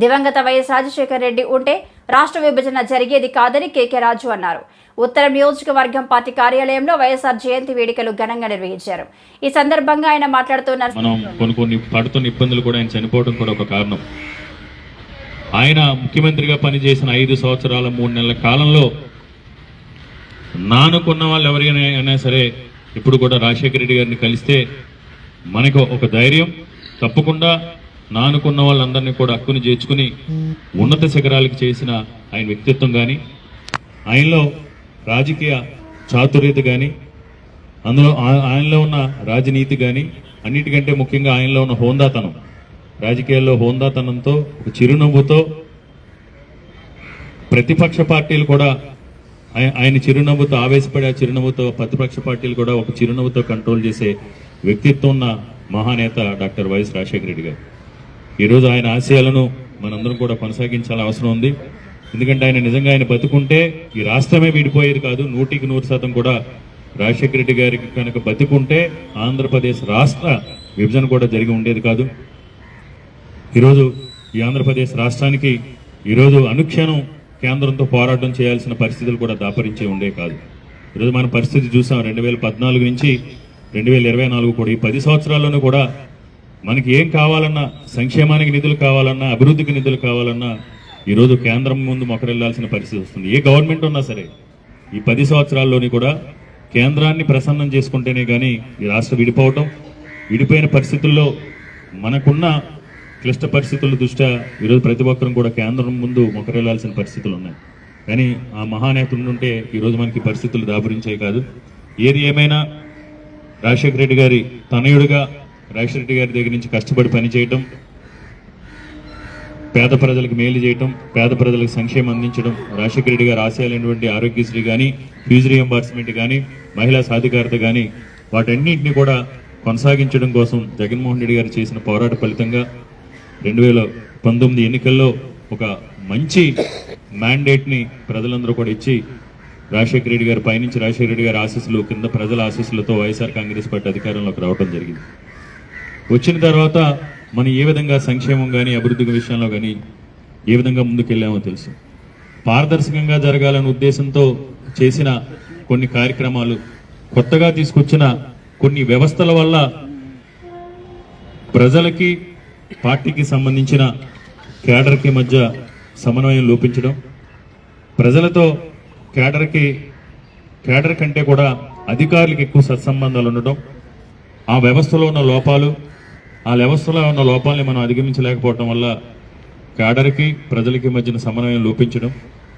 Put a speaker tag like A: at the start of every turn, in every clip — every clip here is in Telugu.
A: దివంగత వైఎస్ రాజశేఖర రెడ్డి ఉంటే రాష్ట్ర విభజన జరిగేది కాదని కేకే రాజు అన్నారు. ఉత్తరం నియోజకవర్గం పార్టీ కార్యాలయంలో వైఎస్ఆర్ జయంతి వేడుకలు ఘనంగా నిర్వహించారు. ఈ సందర్భంగా ఆయన మాట్లాడుతున్నారు
B: మనం కొన్ని కొన్ని పడుతున్న ఇబ్బందులు కూడా ఆయన చనిపోవడం కూడా ఒక కారణం. ఆయన ముఖ్యమంత్రిగా పనిచేసిన ఐదు సంవత్సరాల మూడు నెలల కాలంలో నానుకున్న వాళ్ళు ఎవరికైనా అయినా సరే ఇప్పుడు కూడా రాజశేఖర రెడ్డి గారిని కలిస్తే మనకు ఒక ధైర్యం తప్పకుండా నానుకున్న వాళ్ళందరినీ కూడా హక్కుని చేర్చుకుని ఉన్నత శిఖరాలకు చేసిన ఆయన వ్యక్తిత్వం కానీ ఆయనలో రాజకీయ చాతుర్యత కానీ అందులో ఆయనలో ఉన్న రాజనీతి కానీ అన్నిటికంటే ముఖ్యంగా ఆయనలో ఉన్న హోందాతనం. రాజకీయాల్లో హోందాతనంతో ఒక చిరునవ్వుతో ప్రతిపక్ష పార్టీలు కూడా ఆయన చిరునవ్వుతో ఆవేశపడే ఆ చిరునవ్వుతో ప్రతిపక్ష పార్టీలు కూడా ఒక చిరునవ్వుతో కంట్రోల్ చేసే వ్యక్తిత్వం ఉన్న మహానేత డాక్టర్ వైఎస్ రాజశేఖర రెడ్డి గారు. ఈరోజు ఆయన ఆశయాలను మనందరం కూడా కొనసాగించాల్సిన అవసరం ఉంది. ఎందుకంటే ఆయన నిజంగా ఆయన బతుకుంటే ఈ రాష్ట్రమే విడిపోయేది కాదు నూటికి నూరు శాతం కూడా. రాజశేఖర రెడ్డి గారికి కనుక బతుకుంటే ఆంధ్రప్రదేశ్ రాష్ట్ర విభజన కూడా జరిగి ఉండేది కాదు. ఈరోజు ఈ ఆంధ్రప్రదేశ్ రాష్ట్రానికి ఈరోజు అనుక్షణం కేంద్రంతో పోరాటం చేయాల్సిన పరిస్థితులు కూడా దాపరించే ఉండే కాదు. ఈరోజు మన పరిస్థితి చూసాం రెండు వేల పద్నాలుగు నుంచి రెండు వేల ఇరవై నాలుగు కూడా. ఈ పది సంవత్సరాల్లోనూ కూడా మనకి ఏం కావాలన్నా సంక్షేమానికి నిధులు కావాలన్నా అభివృద్ధికి నిధులు కావాలన్నా ఈరోజు కేంద్రం ముందు మొక్కరెళ్ళాల్సిన పరిస్థితి వస్తుంది. ఏ గవర్నమెంట్ ఉన్నా సరే ఈ పది సంవత్సరాల్లోని కూడా కేంద్రాన్ని ప్రసన్నం చేసుకుంటేనే కానీ ఈ రాష్ట్రం విడిపోవటం విడిపోయిన పరిస్థితుల్లో మనకున్న క్లిష్ట పరిస్థితుల దృష్ట్యా ఈరోజు ప్రతి ఒక్కరం కూడా కేంద్రం ముందు మొక్కరెళ్ళాల్సిన పరిస్థితులు ఉన్నాయి. కానీ ఆ మహానేత ఉండుంటే ఈరోజు మనకి పరిస్థితులు దాపురించే కాదు. ఏది ఏమైనా రాజశేఖర రెడ్డి గారి తనయుడిగా రాజశెట్టి రెడ్డి గారి దగ్గర నుంచి కష్టపడి పనిచేయటం పేద ప్రజలకు మేలు చేయటం పేద ప్రజలకు సంక్షేమం అందించడం రాజశేఖర రెడ్డి గారు ఆశయాలైనటువంటి ఆరోగ్యశ్రీ కానీ ఫీజు రియంబర్స్మెంట్ కానీ మహిళా సాధికారత కానీ వాటన్నింటినీ కూడా కొనసాగించడం కోసం జగన్మోహన్ రెడ్డి గారు చేసిన పోరాట ఫలితంగా రెండు వేల పంతొమ్మిది ఎన్నికల్లో ఒక మంచి మ్యాండేట్ని ప్రజలందరూ కూడా ఇచ్చి రాజశేఖర రెడ్డి గారు పైనుంచి రాజశేఖర రెడ్డి గారి ఆశీస్సులు కింద ప్రజల ఆశీస్సులతో వైఎస్ఆర్ కాంగ్రెస్ పార్టీ అధికారంలోకి రావడం జరిగింది. వచ్చిన తర్వాత మనం ఏ విధంగా సంక్షేమం కానీ అభివృద్ధి విషయంలో కానీ ఏ విధంగా ముందుకెళ్ళామో తెలుసు. పారదర్శకంగా జరగాలనే ఉద్దేశంతో చేసిన కొన్ని కార్యక్రమాలు కొత్తగా తీసుకొచ్చిన కొన్ని వ్యవస్థల వల్ల ప్రజలకి పార్టీకి సంబంధించిన కేడర్కి మధ్య సమన్వయం లోపించడం ప్రజలతో కేడర్కి కేడర్ కంటే కూడా అధికారులకు ఎక్కువ సత్సంబంధాలు ఉండటం ఆ వ్యవస్థలో ఉన్న లోపాలు ఆ వ్యవస్థలో ఉన్న లోపాలని మనం అధిగమించలేకపోవటం వల్ల కేడర్కి ప్రజలకి మధ్యన సమన్వయం లోపించడం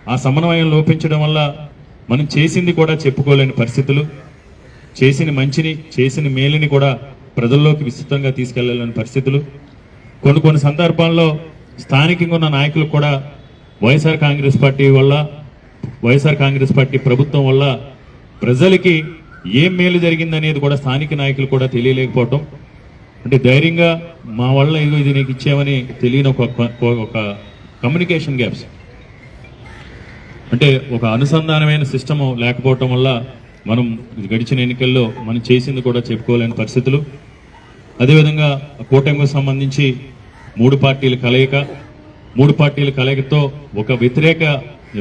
B: ఆ సమన్వయం లోపించడం వల్ల మనం చేసింది కూడా చెప్పుకోలేని పరిస్థితులు చేసిన మంచిని చేసిన మేలుని కూడా ప్రజల్లోకి విస్తృతంగా తీసుకెళ్ళలేని పరిస్థితులు. కొన్ని కొన్ని సందర్భాల్లో స్థానికంగా ఉన్న నాయకులు కూడా వైఎస్ఆర్ కాంగ్రెస్ పార్టీ వల్ల వైఎస్ఆర్ కాంగ్రెస్ పార్టీ ప్రభుత్వం వల్ల ప్రజలకి ఏం మేలు జరిగిందనేది కూడా స్థానిక నాయకులు కూడా తెలియలేకపోవటం. అంటే ధైర్యంగా మా వల్ల ఏదో ఇది నీకు ఇచ్చామని తెలియని ఒక ఒక కమ్యూనికేషన్ గ్యాప్స్ అంటే ఒక అనుసంధానమైన సిస్టమ్ లేకపోవటం వల్ల మనం గడిచిన ఎన్నికల్లో మనం చేసింది కూడా చెప్పుకోలేని పరిస్థితులు. అదేవిధంగా కూటమికి సంబంధించి మూడు పార్టీల కలయిక మూడు పార్టీల కలయికతో ఒక వ్యతిరేక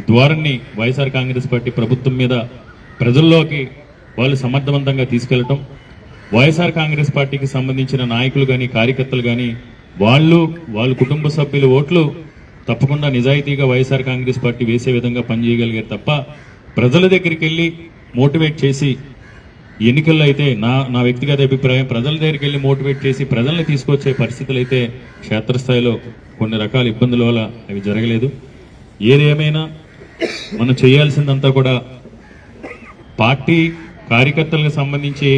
B: ద్వారాన్ని వైఎస్ఆర్ కాంగ్రెస్ పార్టీ ప్రభుత్వం మీద ప్రజల్లోకి వాళ్ళు సమర్థవంతంగా తీసుకెళ్ళటం వైఎస్ఆర్ కాంగ్రెస్ పార్టీకి సంబంధించిన నాయకులు కానీ కార్యకర్తలు కానీ వాళ్ళు వాళ్ళ కుటుంబ సభ్యుల ఓట్లు తప్పకుండా నిజాయితీగా వైఎస్ఆర్ కాంగ్రెస్ పార్టీ వేసే విధంగా పనిచేయగలిగారు తప్ప ప్రజల దగ్గరికి వెళ్ళి మోటివేట్ చేసి ఎన్నికల్లో అయితే నా నా వ్యక్తిగత అభిప్రాయం ప్రజల దగ్గరికి వెళ్ళి మోటివేట్ చేసి ప్రజల్ని తీసుకొచ్చే పరిస్థితులు అయితే క్షేత్రస్థాయిలో కొన్ని రకాల ఇబ్బందుల వల్ల అవి జరగలేదు. ఏది ఏమైనా మనం చేయాల్సిందంతా కూడా పార్టీ కార్యకర్తలకు సంబంధించి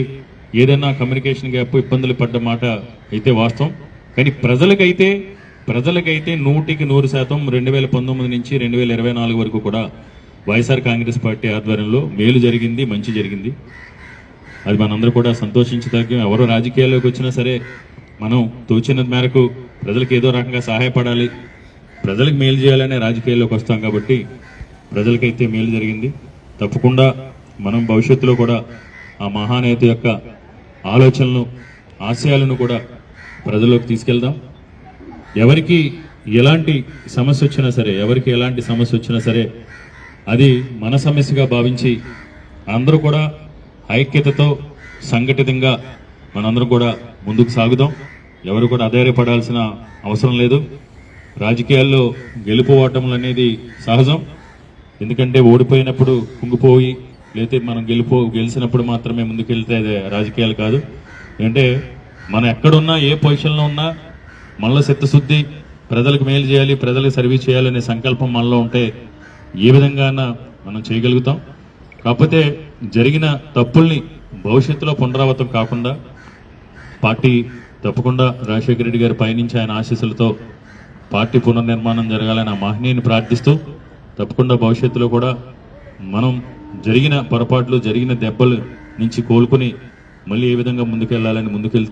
B: ఏదైనా కమ్యూనికేషన్ గ్యాప్ ఇబ్బందులు పడ్డ మాట అయితే వాస్తవం. కానీ ప్రజలకైతే ప్రజలకైతే నూటికి నూరు శాతం రెండు వేల పంతొమ్మిది నుంచి రెండు వేల ఇరవై నాలుగు వరకు కూడా వైఎస్ఆర్ కాంగ్రెస్ పార్టీ ఆధ్వర్యంలో మేలు జరిగింది మంచి జరిగింది. అది మనందరూ కూడా సంతోషించదగ్గం ఎవరు రాజకీయాల్లోకి వచ్చినా సరే మనం తోచిన మేరకు ప్రజలకు ఏదో రకంగా సహాయపడాలి. ప్రజలకు మేలు చేయాలనే రాజకీయాల్లోకి వస్తాం కాబట్టి ప్రజలకైతే మేలు జరిగింది. తప్పకుండా మనం భవిష్యత్తులో కూడా ఆ మహానేత యొక్క ఆలోచనలను ఆశయాలను కూడా ప్రజల్లోకి తీసుకెళ్దాం. ఎవరికి ఎలాంటి సమస్య వచ్చినా సరే ఎవరికి ఎలాంటి సమస్య వచ్చినా సరే అది మన సమస్యగా భావించి అందరూ కూడా ఐక్యతతో సంఘటితంగా మనందరం కూడా ముందుకు సాగుదాం. ఎవరు కూడా అధైర్యపడాల్సిన అవసరం లేదు. రాజకీయాల్లో గెలుపు ఓటములు అనేది సహజం. ఎందుకంటే ఓడిపోయినప్పుడు కుంగిపోయి లేతే మనం గెలుపు గెలిచినప్పుడు మాత్రమే ముందుకెళ్తే అదే రాజకీయాలు కాదు. అంటే మనం ఎక్కడున్నా ఏ పొజిషన్లో ఉన్నా మనలో చిత్తశుద్ధి ప్రజలకు మేలు చేయాలి ప్రజలకు సర్వీస్ చేయాలనే సంకల్పం మనలో ఉంటే ఏ విధంగా మనం చేయగలుగుతాం. కాకపోతే జరిగిన తప్పుల్ని భవిష్యత్తులో పునరావృతం కాకుండా పార్టీ తప్పకుండా రాజశేఖర రెడ్డి గారి పయనించి ఆయన ఆశీస్సులతో పార్టీ పునర్నిర్మాణం జరగాలని ఆ మహనీయుని ప్రార్థిస్తూ తప్పకుండా భవిష్యత్తులో కూడా మనం జరిగిన పొరపాట్లు జరిగిన దెబ్బలు నుంచి కోలుకుని మళ్ళీ ఏ విధంగా ముందుకెళ్ళాలని ముందుకెళ్తూ